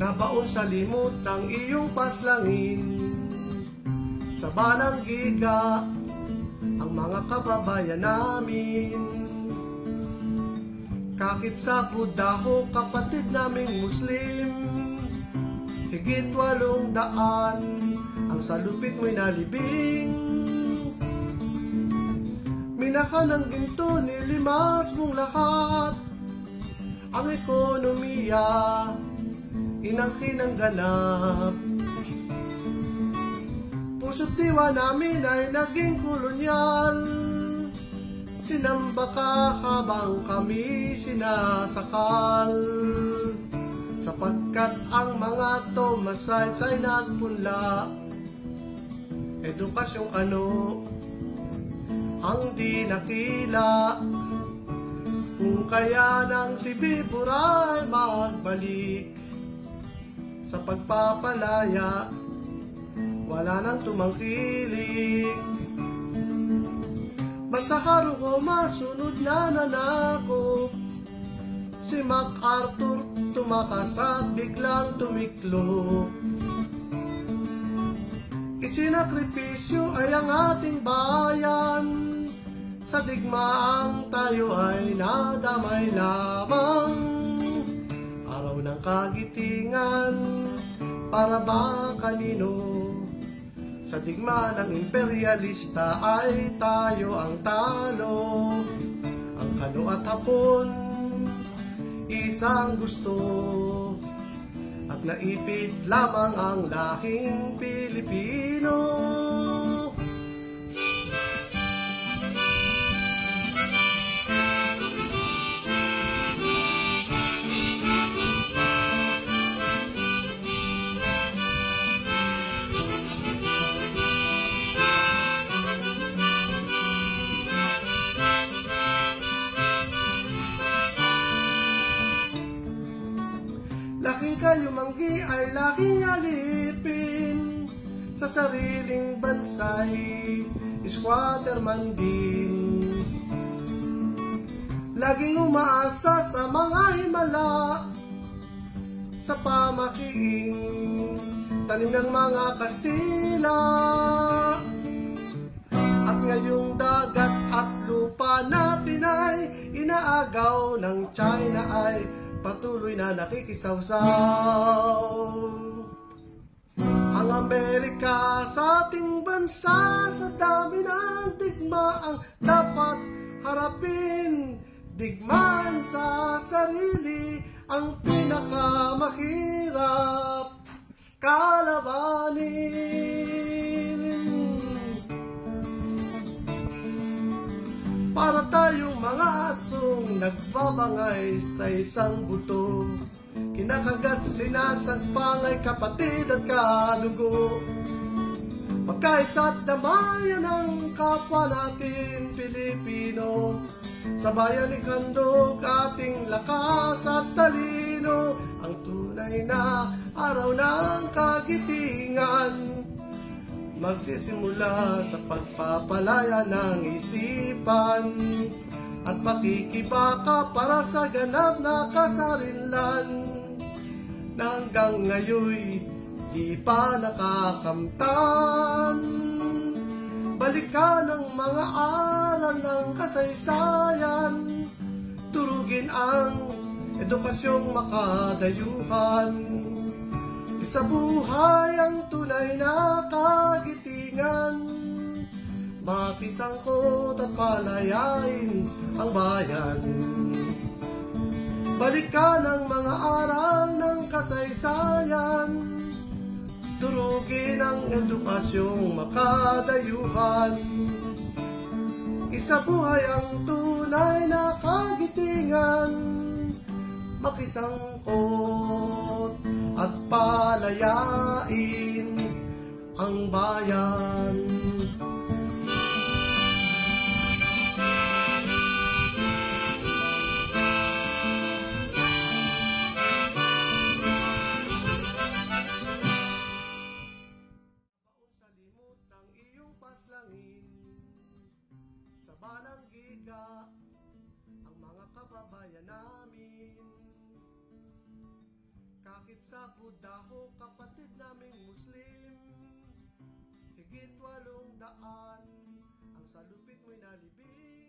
Baon sa limot ng iyong paslangin. Sa balang giga Ang mga kababayan namin. Kahit sa Budaho kapatid naming Muslim Higit walong daan Ang salupit mo'y nalibing. Minaka ng ginto nilimas mong lahat Ang ekonomiya Inangkin ang ganap Puso't diwa namin ay naging kolonyal. Sinamba ka habang kami sinasakal. Sapagkat ang mga Tomasites ay nagpunla. Edukasyong ano? Ang di nakila. Kung kaya nang si Biburay magbalik Sa pagpapalaya. Wala nang tumangkilik. Basta haro ko masunod na nanakop Si MacArthur tumakas at biglang tumiklo. Isinakripisyo ay ang ating bayan. Sa digmaang tayo ay nadamay lamang ng kagitingan Para ba kanino? Sa digma ng imperialista ay tayo ang talo. Ang kano at hapon Isang gusto. At naipit lamang ang lahing Pilipino. Laking kayumanggi ay laking alipin Sa sariling bansay Squatterman din. Laging umaasa sa mga himala Sa pamakiing Tanim ng mga Kastila. At ngayong dagat at lupa natin ay Inaagaw ng China ay Patuloy na nakikisawsaw. Ang Amerika sa ating bansa Sa dami ng digmaang dapat harapin. Digmaan sa sarili Ang pinakamahirap Kalabanin. Para asong nagbabangay sa isang buto. Kinakagat sinasagpangay kapatid at kadugo. Magkaisa at damayan ang kapwa natin Pilipino Sa bayan ni Kandog ating lakas at talino Ang tunay na araw ng kagitingan. Magsisimula sa pagpapalaya ng isipan At pakikibaka para sa ganap na kasarinlan Na hanggang ngayon di pa nakakamtan. Balikan ang mga aral ng kasaysayan. Turugin ang edukasyong makadayuhan. Sa buhay ang tunay na kagitingan Makisangkot at palayain ang bayan. Balikan ang mga aral ng kasaysayan. Durugin ang edukasyong makadayuhan. Isa buhay ang tunay na kagitingan. Makisangkot at palayain ang bayan. Giga Ang mga kababayan namin. Bakit sa Budaho kapatid naming Muslim Higit walong daan Ang salupit mo'y nalibing